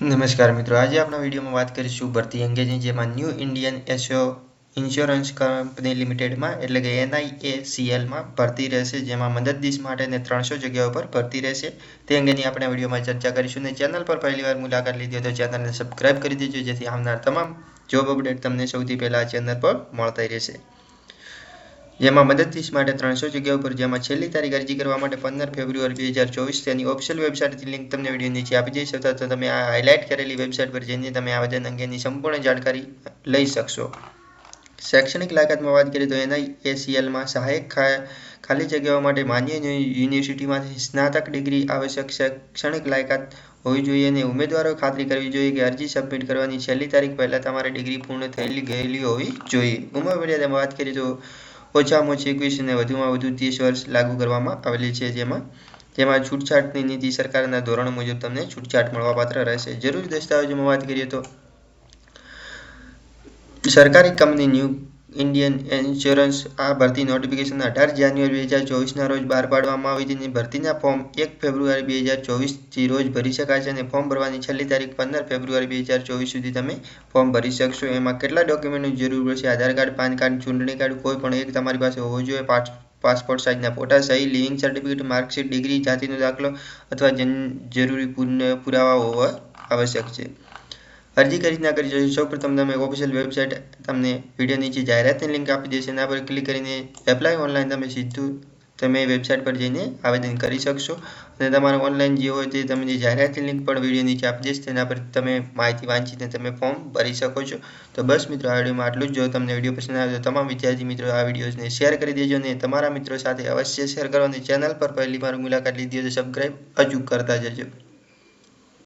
નમસ્કાર મિત્રો, આજે આપણા વિડીયોમાં વાત કરીશું ભરતી અંગેની, જેમાં ન્યૂ ઇન્ડિયન એસો ઇન્સ્યોરન્સ કંપની લિમિટેડમાં એટલે કે એનઆઈએસીએલમાં ભરતી રહેશે, જેમાં મદદનીશ માટે ને ત્રણસો જગ્યાઓ પર ભરતી રહેશે. તે અંગેની આપણે વિડીયોમાં ચર્ચા કરીશું ને ચેનલ પર પહેલીવાર મુલાકાત લીધી તો ચેનલને સબસ્ક્રાઇબ કરી દેજો, જેથી આવનાર તમામ જોબ અપડેટ તમને સૌથી પહેલાં ચેનલ પર મળતા રહેશે. જેમાં મદદનીશ માટે ત્રણસો જગ્યાઓ પર જેમાં છેલ્લી તારીખ અરજી કરવા માટે પંદર ફેબ્રુઆરી બે હજાર ચોવીસ તેની ઓફિશિયલ વેબસાઇટથી લિંક તમને વીડિયો નીચે આપી જઈ શકતા તો તમે આ હાઇલાઇટ કરેલી વેબસાઇટ પર જઈને તમે આવેદન અંગેની સંપૂર્ણ જાણકારી લઈ શકશો. શૈક્ષણિક લાયકાતમાં વાત કરીએ તો એના એસીએલમાં સહાયક ખાલી જગ્યાઓ માટે માન્ય યુનિવર્સિટીમાંથી સ્નાતક ડિગ્રી આવશ્યક શૈક્ષણિક લાયકાત હોવી જોઈએ અને ઉમેદવારો ખાતરી કરવી જોઈએ કે અરજી સબમિટ કરવાની છેલ્લી તારીખ પહેલાં તમારી ડિગ્રી પૂર્ણ થયેલી ગયેલી હોવી જોઈએ. ઉંમર મર્યાદામાં વાત કરીએ તો ઓછામાં ઓછી એકવીસ અને વધુમાં વધુ ત્રીસ વર્ષ લાગુ કરવામાં આવેલી છે જેમાં જેમાં છૂટછાટની નીતિ સરકારના ધોરણ મુજબ તમને છૂટછાટ મળવાપાત્ર રહેશે. જરૂરી દસ્તાવેજોમાં વાત કરીએ તો, સરકારી કંપની ન્યૂ ઇન્ડિયન ઇન્સ્યોરન્સ આ ભરતી નોટિફિકેશન અઢાર જાન્યુઆરી બે હજાર ચોવીસના રોજ બહાર પાડવામાં આવી હતી અને ભરતીના ફોર્મ એક ફેબ્રુઆરી બે હજાર ચોવીસથી રોજ ભરી શકાય છે અને ફોર્મ ભરવાની છેલ્લી તારીખ પંદર ફેબ્રુઆરી બે હજાર ચોવીસ સુધી તમે ફોર્મ ભરી શકશો. એમાં કેટલા ડોક્યુમેન્ટની જરૂર પડશે? આધાર કાર્ડ, પાન કાર્ડ, ચૂંટણી કાર્ડ, કોઈ પણ એક તમારી પાસે હોવો જોઈએ. પાસપોર્ટ સાઇઝના ફોટા સહી લિવિંગ સર્ટિફિકેટ માર્કશીટ ડિગ્રી જાતિનો દાખલો અથવા જન, જરૂરી પુરાવા હોવા આવશ્યક છે. અરજી કરી ના કરી જોઈએ સૌપ્રથમ તમે ઓફિશિયલ વેબસાઇટ તમને વીડિયો નીચે જાહેરાતની લિંક આપી દેશે એના પર ક્લિક કરીને એપ્લાય ઓનલાઈન તમે સીધું તમે વેબસાઇટ પર જઈને આવેદન કરી શકશો. અને તમારે ઓનલાઈન જે હોય તે તમને જે જાહેરાતની લિંક પણ વીડિયો નીચે આપી દેશે તેના પર તમે માહિતી વાંચીને તમે ફોર્મ ભરી શકો છો. તો બસ મિત્રો, આ વિડીયોમાં આટલું જ. જો તમને વીડિયો પસંદ આવે તો તમામ વિદ્યાર્થી મિત્રો આ વિડીયોને શેર કરી દેજો અને તમારા મિત્રો સાથે અવશ્ય શેર કરો અને ચેનલ પર પહેલી વાર મુલાકાત લીધી હોય તો સબસ્ક્રાઈબ હજુ કરતા જજો.